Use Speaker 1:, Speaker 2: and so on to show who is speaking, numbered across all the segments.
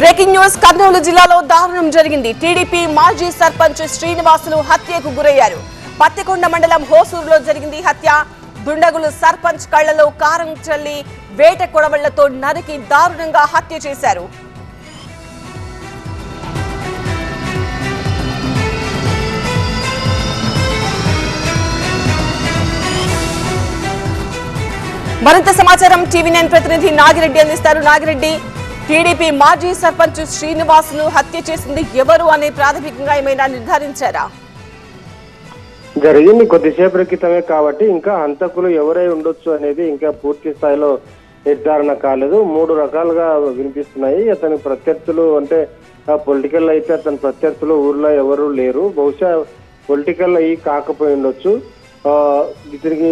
Speaker 1: Breaking news. Kurnool జిల్లాలో దారుణం జరిగింది. టీడీపీ మాజీ సర్పంచ్ శ్రీనివాసులు హత్యకు గురయ్యారు. పత్తికొండ మండలం హోసూరులో జరిగింది హత్య. దుండగులు సర్పంచ్ కళ్ళలో కారం చల్లి వేట కొడవళ్ళతో నరికి దారుణంగా హత్య చేశారు. మరింత సమాచారం టీవీ నైన్ ప్రతినిధి నాగిరెడ్డి అందిస్తారు. నాగిరెడ్డి టీడీపీ మాజీ సర్పంచ్ శ్రీనివాసును హత్య చేసింది ఎవరు అని ప్రాథమికంగా ఏమైనా నిర్ధారించారా?
Speaker 2: జరిగింది కొద్దిసేపటి క్రితమే కాబట్టి ఇంకా హంతకులు ఎవరై ఉండొచ్చు అనేది ఇంకా పూర్తి స్థాయిలో నిర్ధారణ కాలేదు. మూడు రకాలుగా వినిపిస్తున్నాయి. అతని ప్రత్యర్థులు అంటే పొలిటికల్ అయితే అతని ప్రత్యర్థులు ఊర్లో ఎవరు లేరు. బహుశా పొలిటికల్ అయ్యి కాకపోయి ఉండొచ్చు. ఇతనికి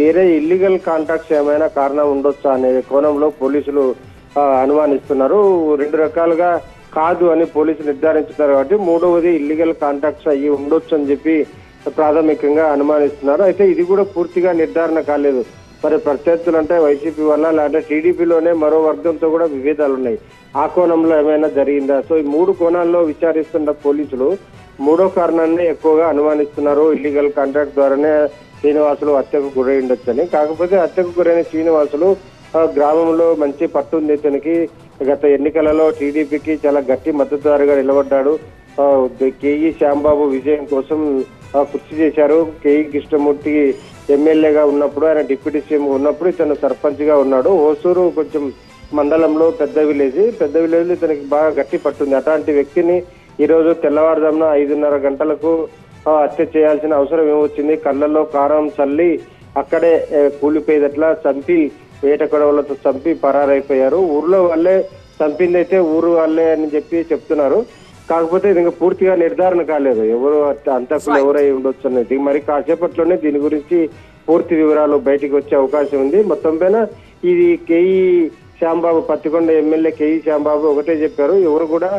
Speaker 2: వేరే ఇల్లీగల్ కాంటాక్ట్స్ ఏమైనా కారణం ఉండొచ్చా అనే కోణంలో పోలీసులు అనుమానిస్తున్నారు. రెండు రకాలుగా కాదు అని పోలీసులు నిర్ధారించున్నారు కాబట్టి మూడవది ఇల్లీగల్ కాంటాక్ట్స్ అయ్యి ఉండొచ్చు అని చెప్పి ప్రాథమికంగా అనుమానిస్తున్నారు. అయితే ఇది కూడా పూర్తిగా నిర్ధారణ కాలేదు. మరి ప్రత్యర్థులు అంటే వైసీపీ వల్ల లేదంటే టీడీపీలోనే మరో వర్గంతో కూడా విభేదాలు ఉన్నాయి. ఆ కోణంలో ఏమైనా జరిగిందా? సో ఈ మూడు కోణాల్లో విచారిస్తున్న పోలీసులు మూడో కారణాన్ని ఎక్కువగా అనుమానిస్తున్నారు. ఇల్లీగల్ కాంట్రాక్ట్ ద్వారానే శ్రీనివాసులు హత్యకు గురై ఉండొచ్చని. కాకపోతే హత్యకు గురైన శ్రీనివాసులు గ్రామంలో మంచి పట్టుంది ఇతనికి గత ఎన్నికలలో టీడీపీకి చాలా గట్టి మద్దతుదారుగా నిలబడ్డాడు. కేఈ శ్యాంబాబు విజయం కోసం కృషి చేశారు. కేఈ కృష్ణమూర్తి ఎమ్మెల్యేగా ఉన్నప్పుడు ఆయన డిప్యూటీ సీఎం ఉన్నప్పుడు ఇతను సర్పంచ్గా ఉన్నాడు. ఓసూరు కొంచెం మండలంలో పెద్ద విలేజ్. పెద్ద విలేజ్ ఇతనికి బాగా గట్టి పట్టుంది అట్లాంటి వ్యక్తిని ఈ రోజు తెల్లవారుజామున ఐదున్నర గంటలకు హత్య చేయాల్సిన అవసరం ఏమొచ్చింది? కళ్ళల్లో కారం చల్లి అక్కడే కూలిపోయేదట్లా చంపి వేట కొడవలతో చంపి పరారైపోయారు. ఊర్లో వాళ్ళే చంపిందైతే ఊరు వాళ్ళే అని చెప్పి చెప్తున్నారు. కాకపోతే ఇది ఇంకా పూర్తిగా నిర్ధారణ కాలేదు. ఎవరు అంతకులు ఎవరై ఉండొచ్చు అనేది. మరి కాసేపట్లోనే దీని గురించి పూర్తి వివరాలు బయటికి వచ్చే అవకాశం ఉంది. మొత్తం పైన ఇది కేఈ శ్యాంబాబు పత్తికొండ ఎమ్మెల్యే కేఈ శ్యాంబాబు ఒకటే చెప్పారు. ఎవరు కూడా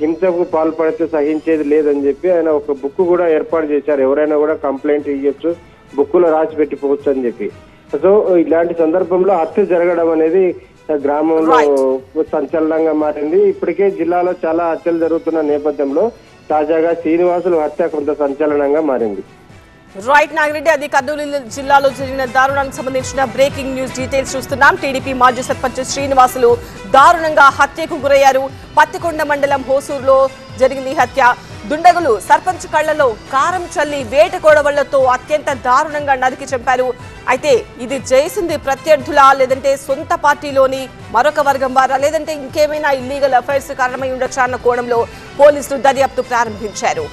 Speaker 2: హింసకు పాల్పడితే సహించేది లేదని చెప్పి ఆయన ఒక బుక్ కూడా ఏర్పాటు చేశారు. ఎవరైనా కూడా కంప్లైంట్ ఇవ్వచ్చు బుక్కులో రాసి పెట్టిపోవచ్చు అని చెప్పి. సో ఇలాంటి సందర్భంలో హత్య జరగడం అనేది గ్రామంలో సంచలనంగా మారింది. ఇప్పటికే జిల్లాలో చాలా హత్యలు జరుగుతున్న నేపథ్యంలో తాజాగా శ్రీనివాసులు హత్య కొంత సంచలనంగా మారింది.
Speaker 1: రైట్ నాగిరెడ్డి అది కర్నూలు జిల్లాలో జరిగిన దారుణానికి సంబంధించిన బ్రేకింగ్ న్యూస్ డీటెయిల్స్ చూస్తున్నాం. టీడీపీ మాజీ సర్పంచ్ శ్రీనివాసులు దారుణంగా హత్యకు గురయ్యారు. పత్తికొండ మండలం హోసూరులో జరిగింది హత్య. దుండగులు సర్పంచ్ కళ్ళలో కారం చల్లి వేట కోడవళ్ళతో అత్యంత దారుణంగా నరికి చంపారు. అయితే ఇది జయసింది ప్రత్యర్థులా లేదంటే సొంత పార్టీలోని మరొక వర్గం వారా? లేదంటే ఇంకేమైనా ఇల్లీగల్ అఫైర్స్ కారణమై ఉండొచ్చా అన్న కోణంలో పోలీసులు దర్యాప్తు ప్రారంభించారు.